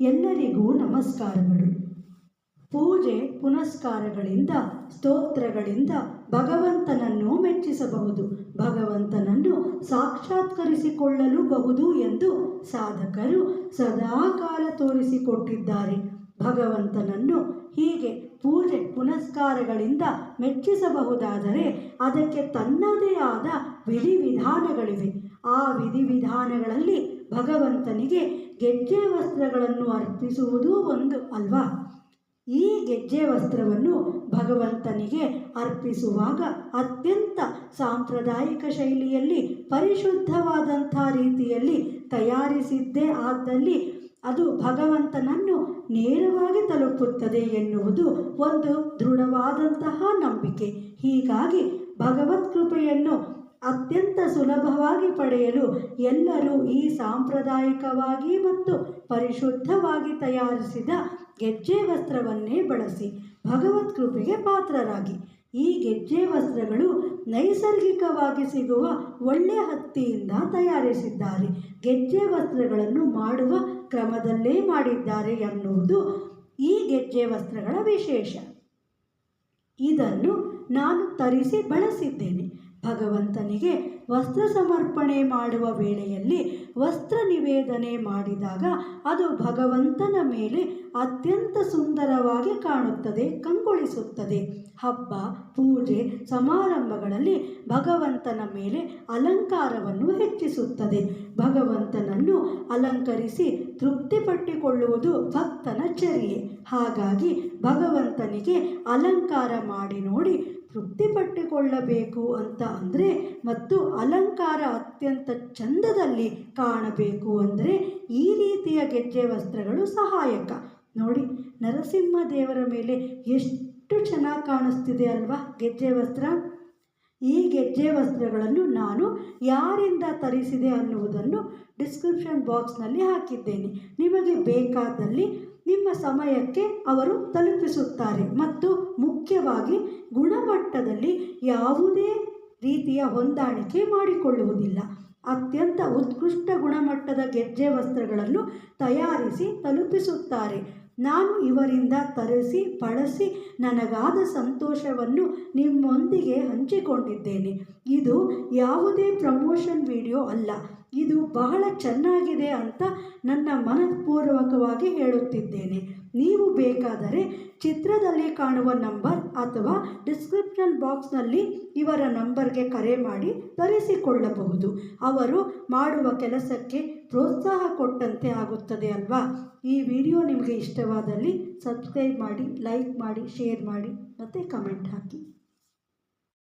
ಎಲ್ಲರಿಗೂ ನಮಸ್ಕಾರಗಳು. ಪೂಜೆ, ಪುನಸ್ಕಾರಗಳಿಂದ, ಸ್ತೋತ್ರಗಳಿಂದ ಭಗವಂತನನ್ನು ಮೆಚ್ಚಿಸಬಹುದು. ಭಗವಂತನನ್ನು ಸಾಕ್ಷಾತ್ಕರಿಸಿಕೊಳ್ಳಲು ಬಹುದು ಎಂದು ಸಾಧಕರು ಸದಾಕಾಲ ತೋರಿಸಿಕೊಟ್ಟಿದ್ದಾರೆ. ಭಗವಂತನನ್ನು ಹೀಗೆ ಪೂಜೆ, ಪುನಸ್ಕಾರಗಳಿಂದ ಮೆಚ್ಚಿಸಬಹುದಾದರೆ ಅದಕ್ಕೆ ತನ್ನದೇ ಆದ ವಿಧಿವಿಧಾನಗಳಿವೆ. ಆ ವಿಧಿವಿಧಾನಗಳಲ್ಲಿ ಭಗವಂತನಿಗೆ ಗೆಜ್ಜೆ ವಸ್ತ್ರಗಳನ್ನು ಅರ್ಪಿಸುವುದೂ ಒಂದು ಅಲ್ವಾ? ಈ ಗೆಜ್ಜೆ ವಸ್ತ್ರವನ್ನು ಭಗವಂತನಿಗೆ ಅರ್ಪಿಸುವಾಗ ಅತ್ಯಂತ ಸಾಂಪ್ರದಾಯಿಕ ಶೈಲಿಯಲ್ಲಿ, ಪರಿಶುದ್ಧವಾದಂಥ ರೀತಿಯಲ್ಲಿ ತಯಾರಿಸಿದ್ದೇ ಆದಲ್ಲಿ ಅದು ಭಗವಂತನನ್ನು ನೇರವಾಗಿ ತಲುಪುತ್ತದೆ ಎನ್ನುವುದು ಒಂದು ದೃಢವಾದಂತಹ ನಂಬಿಕೆ. ಹೀಗಾಗಿ ಭಗವತ್ ಕೃಪೆಯನ್ನು ಅತ್ಯಂತ ಸುಲಭವಾಗಿ ಪಡೆಯಲು ಎಲ್ಲರೂ ಈ ಸಾಂಪ್ರದಾಯಿಕವಾಗಿ ಮತ್ತು ಪರಿಶುದ್ಧವಾಗಿ ತಯಾರಿಸಿದ ಗೆಜ್ಜೆ ವಸ್ತ್ರವನ್ನೇ ಬಳಸಿ ಭಗವತ್ ಕೃಪೆಗೆ ಪಾತ್ರರಾಗಿ. ಈ ಗೆಜ್ಜೆ ವಸ್ತ್ರಗಳು ನೈಸರ್ಗಿಕವಾಗಿ ಸಿಗುವ ಒಳ್ಳೆ ಹತ್ತಿಯಿಂದ ತಯಾರಿಸಿದ್ದಾರೆ. ಗೆಜ್ಜೆ ವಸ್ತ್ರಗಳನ್ನು ಮಾಡುವ ಕ್ರಮದಲ್ಲೇ ಮಾಡಿದ್ದಾರೆ ಎನ್ನುವುದು ಈ ಗೆಜ್ಜೆ ವಸ್ತ್ರಗಳ ವಿಶೇಷ. ಇದನ್ನು ನಾನು ತರಿಸಿ ಬಳಸಿದ್ದೇನೆ. ಭಗವಂತನಿಗೆ ವಸ್ತ್ರ ಸಮರ್ಪಣೆ ಮಾಡುವ ವೇಳೆಯಲ್ಲಿ ವಸ್ತ್ರ ನಿವೇದನೆ ಮಾಡಿದಾಗ ಅದು ಭಗವಂತನ ಮೇಲೆ ಅತ್ಯಂತ ಸುಂದರವಾಗಿ ಕಾಣುತ್ತದೆ, ಕಂಗೊಳಿಸುತ್ತದೆ. ಹಬ್ಬ, ಪೂಜೆ, ಸಮಾರಂಭಗಳಲ್ಲಿ ಭಗವಂತನ ಮೇಲೆ ಅಲಂಕಾರವನ್ನು ಹೆಚ್ಚಿಸುತ್ತದೆ. ಭಗವಂತನನ್ನು ಅಲಂಕರಿಸಿ ತೃಪ್ತಿಪಟ್ಟಿಕೊಳ್ಳುವುದು ಭಕ್ತನ ಚರ್ಯೆ. ಹಾಗಾಗಿ ಭಗವಂತನಿಗೆ ಅಲಂಕಾರ ಮಾಡಿ ನೋಡಿ ತೃಪ್ತಿಪಟ್ಟುಕೊಳ್ಳಬೇಕು ಅಂತ ಅಂದರೆ ಮತ್ತು ಅಲಂಕಾರ ಅತ್ಯಂತ ಚಂದದಲ್ಲಿ ಕಾಣಬೇಕು ಅಂದರೆ ಈ ರೀತಿಯ ಗೆಜ್ಜೆ ವಸ್ತ್ರಗಳು ಸಹಾಯಕ. ನೋಡಿ, ನರಸಿಂಹ ದೇವರ ಮೇಲೆ ಎಷ್ಟು ಚೆನ್ನಾಗಿ ಕಾಣಿಸ್ತಿದೆ ಅಲ್ವಾ ಗೆಜ್ಜೆ ವಸ್ತ್ರ? ಈ ಗೆಜ್ಜೆ ವಸ್ತ್ರಗಳನ್ನು ನಾನು ಯಾರಿಂದ ತರಿಸಿದೆ ಅನ್ನುವುದನ್ನು ಡಿಸ್ಕ್ರಿಪ್ಷನ್ ಬಾಕ್ಸ್ನಲ್ಲಿ ಹಾಕಿದ್ದೇನೆ. ನಿಮಗೆ ಬೇಕಾದಲ್ಲಿ ನಿಮ್ಮ ಸಮಯಕ್ಕೆ ಅವರು ತಲುಪಿಸುತ್ತಾರೆ ಮತ್ತು ಮುಖ್ಯವಾಗಿ ಗುಣಮಟ್ಟದಲ್ಲಿ ಯಾವುದೇ ರೀತಿಯ ಹೊಂದಾಣಿಕೆ ಮಾಡಿಕೊಳ್ಳುವುದಿಲ್ಲ. ಅತ್ಯಂತ ಉತ್ಕೃಷ್ಟ ಗುಣಮಟ್ಟದ ಗೆಜ್ಜೆ ವಸ್ತ್ರಗಳನ್ನು ತಯಾರಿಸಿ ತಲುಪಿಸುತ್ತಾರೆ. ನಾನು ಇವರಿಂದ ತರಿಸಿ, ಬಳಸಿ ನನಗಾದ ಸಂತೋಷವನ್ನು ನಿಮ್ಮೊಂದಿಗೆ ಹಂಚಿಕೊಂಡಿದ್ದೇನೆ. ಇದು ಯಾವುದೇ ಪ್ರಮೋಷನ್ ವಿಡಿಯೋ ಅಲ್ಲ. ಇದು ಬಹಳ ಚೆನ್ನಾಗಿದೆ ಅಂತ ನನ್ನ ಮನಃಪೂರ್ವಕವಾಗಿ ಹೇಳುತ್ತಿದ್ದೇನೆ. ನೀವು ಬೇಕಾದರೆ ಚಿತ್ರದಲ್ಲಿ ಕಾಣುವ ನಂಬರ್ ಅಥವಾ ಡಿಸ್ಕ್ರಿಪ್ಷನ್ ಬಾಕ್ಸ್ನಲ್ಲಿ ಇವರ ನಂಬರ್ಗೆ ಕರೆ ಮಾಡಿ ತರಿಸಿಕೊಳ್ಳಬಹುದು. ಅವರು ಮಾಡುವ ಕೆಲಸಕ್ಕೆ ಪ್ರೋತ್ಸಾಹ ಕೊಟ್ಟಂತೆ ಆಗುತ್ತದೆ ಅಲ್ವಾ? ಈ ವಿಡಿಯೋ ನಿಮಗೆ ಇಷ್ಟವಾದಲ್ಲಿ ಸಬ್ಸ್ಕ್ರೈಬ್ ಮಾಡಿ ಲೈಕ್ ಮಾಡಿ ಶೇರ್ ಮಾಡಿ, ಮತ್ತು ಕಮೆಂಟ್ ಹಾಕಿ.